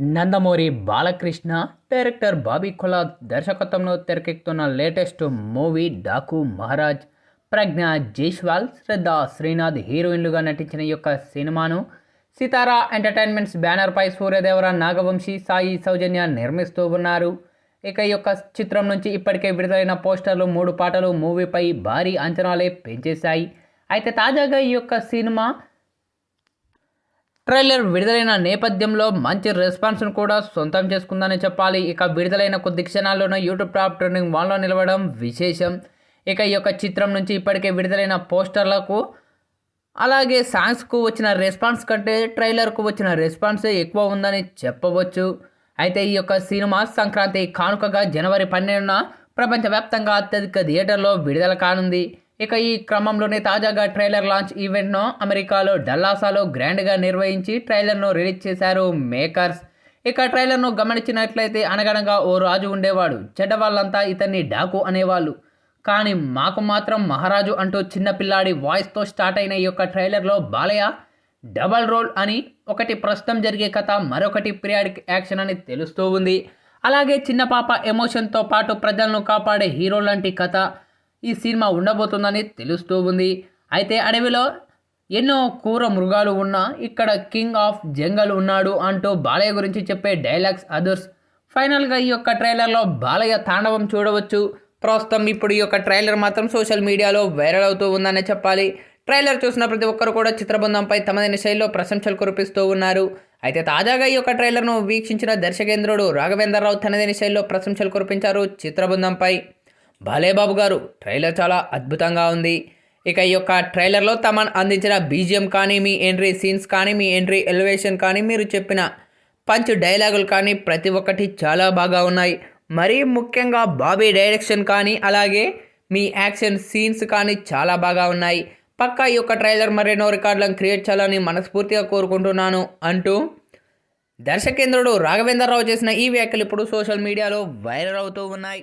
Nandamuri Balakrishna director Bobby Kolli దర్శకత్వంలో తెరకెక్కుతున్న latest movie Daaku Maharaaj. Pragya Jaiswal Shraddha Srinath హీరోయిన్లుగా నటించిన యొక్క సినిమాను సితారా ఎంటర్టైన్మెంట్స్ బ్యానర్పై సూర్యదేవర నాగవంశీ సాయి సౌజన్య నిర్మిస్తూ ఉన్నారు. ఇక ఈ యొక్క చిత్రం నుంచి ఇప్పటికే విడుదలైన పోస్టర్లు మూడు పాటలు మూవీపై భారీ అంచనాలే పెంచేశాయి. అయితే తాజాగా ఈ యొక్క సినిమా ట్రైలర్ విడుదలైన నేపథ్యంలో మంచి రెస్పాన్స్ను కూడా సొంతం చేసుకుందని చెప్పాలి. ఇక విడుదలైన కొద్ది క్షణాల్లోనే యూట్యూబ్ టాప్ ట్రెండింగ్ వన్లో నిలవడం విశేషం. ఇక ఈ యొక్క చిత్రం నుంచి ఇప్పటికే విడుదలైన పోస్టర్లకు అలాగే సాంగ్స్కు వచ్చిన రెస్పాన్స్ కంటే ట్రైలర్కు వచ్చిన రెస్పాన్సే ఎక్కువ ఉందని చెప్పవచ్చు. అయితే ఈ యొక్క సినిమా సంక్రాంతి కానుకగా జనవరి పన్నెండున ప్రపంచవ్యాప్తంగా అత్యధిక థియేటర్లో విడుదల కానుంది. ఇక ఈ క్రమంలోనే తాజాగా ట్రైలర్ లాంచ్ ఈవెంట్ను అమెరికాలో డల్లాసాలో గ్రాండ్గా నిర్వహించి ట్రైలర్ను రిలీజ్ చేశారు మేకర్స్. ఇక ట్రైలర్ను గమనించినట్లయితే అనగనగా ఓ రాజు ఉండేవాడు. చెడ్డ వాళ్ళంతా ఇతన్ని డాకు అనేవాళ్ళు. కానీ మాకు మాత్రం మహారాజు అంటూ చిన్నపిల్లాడి వాయిస్తో స్టార్ట్ అయిన ఈ యొక్క ట్రైలర్లో బాలయ్య డబల్ రోల్ అని ఒకటి ప్రస్తుతం జరిగే కథ మరొకటి పీరియాడిక్ యాక్షన్ అని తెలుస్తూ ఉంది. అలాగే చిన్న పాప ఎమోషన్తో పాటు ప్రజలను కాపాడే హీరో లాంటి కథ ఈ సినిమా ఉండబోతుందని తెలుస్తూ ఉంది. అయితే అడవిలో ఎన్నో క్రూర మృగాలు ఉన్నా ఇక్కడ కింగ్ ఆఫ్ జంగల్ ఉన్నాడు అంటూ బాలయ్య గురించి చెప్పే డైలాగ్స్ అదర్స్. ఫైనల్గా ఈ యొక్క ట్రైలర్లో బాలయ్య తాండవం చూడవచ్చు. ప్రస్తుతం ఇప్పుడు ఈ యొక్క ట్రైలర్ మాత్రం సోషల్ మీడియాలో వైరల్ అవుతూ ఉందనే చెప్పాలి. ట్రైలర్ చూసిన ప్రతి ఒక్కరు కూడా చిత్రబృందంపై తమదైన శైలిలో ప్రశంసలు కురిపిస్తూ ఉన్నారు. అయితే తాజాగా ఈ యొక్క ట్రైలర్ను వీక్షించిన దర్శకేంద్రుడు రాఘవేంద్రరావు తనదైన శైలిలో ప్రశంసలు కురిపించారు చిత్రబృందంపై. బాలేబాబు గారు ట్రైలర్ చాలా అద్భుతంగా ఉంది. ఇక ఈ యొక్క ట్రైలర్లో తమన్ అందించిన బీజిఎం కానీ మీ ఎంట్రీ సీన్స్ కానీ మీ ఎంట్రీ ఎలివేషన్ కానీ మీరు చెప్పిన పంచ్ డైలాగులు కానీ ప్రతి ఒక్కటి చాలా బాగా ఉన్నాయి. మరీ ముఖ్యంగా బాబీ డైరెక్షన్ కానీ అలాగే మీ యాక్షన్ సీన్స్ కానీ చాలా బాగా ఉన్నాయి. పక్కా ఈ యొక్క ట్రైలర్ మరెన్నో రికార్డులను క్రియేట్ చేయాలని మనస్ఫూర్తిగా కోరుకుంటున్నాను అంటూ దర్శకేంద్రుడు రాఘవేంద్రరావు చేసిన ఈ వ్యాఖ్యలు ఇప్పుడు సోషల్ మీడియాలో వైరల్ అవుతూ ఉన్నాయి.